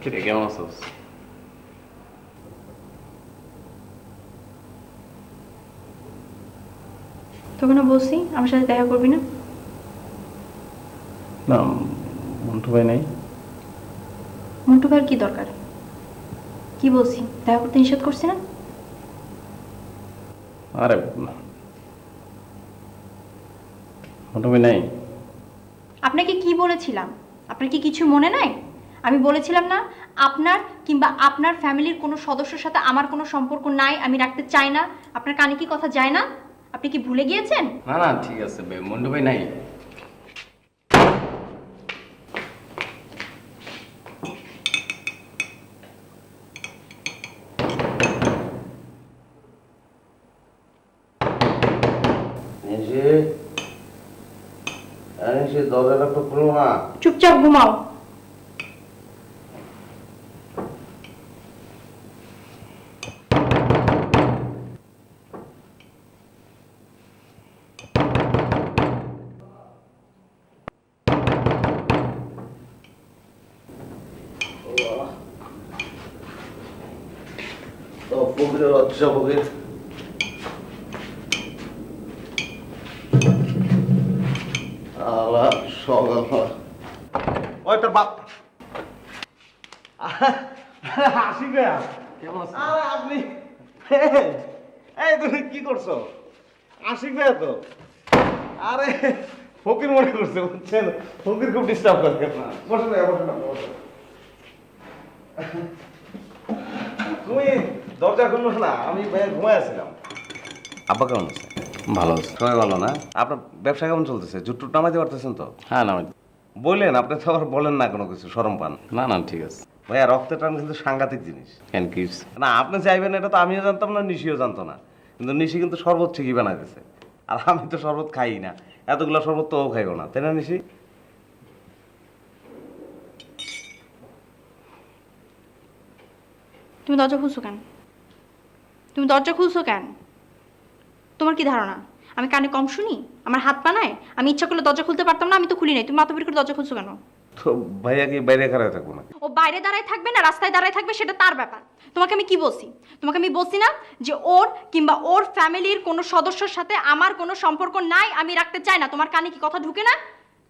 কিরে কেমন আছোস তোকে না বলছি আমার সাথে দেখা করবি না? না মন্টু ভাই নাই। মন্টু ভাইয়ের কি দরকার? কি বলছি দেখা করতে নিষেধ করছি না? আরে মন্টু ভাই নাই। আপনাকে কি বলেছিলাম? আপনার কি কিছু মনে নাই? আমি বলেছিলাম না আপনার কিংবা আপনার ফ্যামিলির কোনো সদস্যের সাথে আমার কোনো সম্পর্ক নাই আমি রাখতে চাই না। আপনার কানে কি কথা যায় না? আপনি কি ভুলে গিয়েছেন? না না ঠিক আছে বে, মন্টু ভাই নাই। এসে এসে দরজাটা তো খুলো না। চুপচাপ ঘুমাও। লজ্জা ফকির আলা সকাল ওই তোর বাপ। হাসি গয়া কেমন আরে আপনি এই তুমি কি করছ? আশিক ভাইয়া তো। আরে ফকির মনে করছে বুঝছেন? ফকির খুব ডিস্টার্ব করে বসে না বসে না বসে। না। তুমি দরজা খুললো না আমি ভাইয়া ঘুমাই আছিলাম। আব্বা কেমন আছে? ভালো আছে। সবাই ভালো না? আপনার ব্যবসা কেমন চলতেছে? জুট্টু নামাইতে পারতেছেন তো? হ্যাঁ না বললেন আপনি তো আবার বলেন না কোনো কিছু সরম পান। না না ঠিক আছে। ভাইয়া রক্তের টান কিন্তু সাংঘাতিক জিনিস। ক্যান কিপস না আপনি চাইবেন এটা তো আমিও জানতাম না নিশিও জানতো না। কিন্তু নিশি কিন্তু শরবত ঠিকই বানাইতেছে। আর আমি তো শরবত খাই না। এতগুলো শরবত তো ও খাইও না তাই না নিশি? তুমি দরজা খুলছো কেন? তুমি দরজা খুলছো কেন? তোমার কি ধারণা? আমি কানে কম শুনি? আমার হাত পা নাই আমি ইচ্ছা করলে দরজা খুলতে পারতাম না আমি তো খুলি নাই। তুমি মাথা বের করে দরজা খুলছো কেন? তো ভাইয়া কি বাইরে খারাপ থাকব না? ও বাইরে দাঁড়ায় থাকবে না রাস্তায় দাঁড়ায় থাকবে সেটা তার ব্যাপার। তোমাকে আমি কি বলছি? তোমাকে আমি বলছি না যে ওর কিংবা ওর ফ্যামিলির কোনো সদস্যর সাথে আমার কোনো সম্পর্ক নাই আমি রাখতে চাই না। তোমার কানে কি কথা ঢুকে না?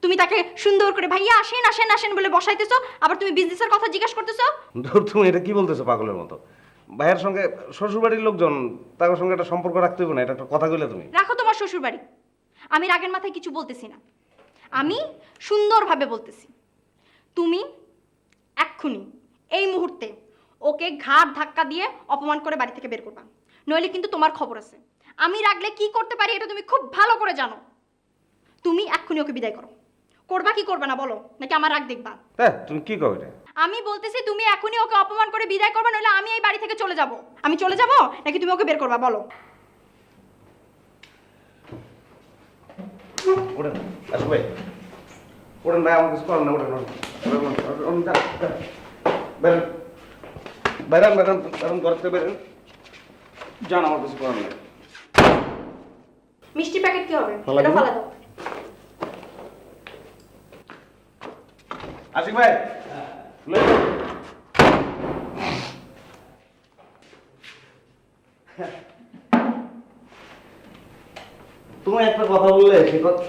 তুমি তাকে সুন্দর করে ভাইয়া আসেন আসেন আসেন বলে বসাইতেছো আবার তুমি বিজনেসের কথা জিজ্ঞাসা করতেছো? তুমি এটা কি বলতেছো পাগলের মতো? ভাইয়ের সঙ্গে শ্বশুরবাড়ির লোকজন তাদের সঙ্গে একটা সম্পর্ক রাখতে হবে না এটা একটা কথা কইলে তুমি। রাখো তোমার শ্বশুর বাড়ি আমি রাগের মাথায় কিছু বলতেছি না। আমি সুন্দরভাবে বলতেছি। তুমি এক্ষুনি এই মুহূর্তে ওকে ঘাট ধাক্কা দিয়ে অপমান করে বাড়ি থেকে বের করবা। নইলে কিন্তু তোমার খবর আছে। আমি রাগলে কি করতে পারি এটা তুমি খুব ভালো করে জানো। তুমি এক্ষুনি ওকে বিদায় করো। করবা কি করবে না বলো? নাকি আমার রাগ দেখবা? হ্যাঁ তুমি কি কবে আমি বলতেছি তুমি এখনই ওকে অপমান করে বিদায় করবে নইলে আমি এই বাড়ি থেকে চলে যাব। আমি চলে যাব নাকি তুমি ওকে বের করবা বলো। ওঠেন আসো ভাই। ওঠেন ভাই আমার কিছু করেন না ওঠেন ওঠেন। বেরোন। বেরোন বেরোন বেরোন করতে বেরোন। যান আমার কিছু করার নেই। মিষ্টি প্যাকেট কি হবে? এটা? ফালা দাও। আশিক ভাই। তুমি একটা কথা বললে সে কথা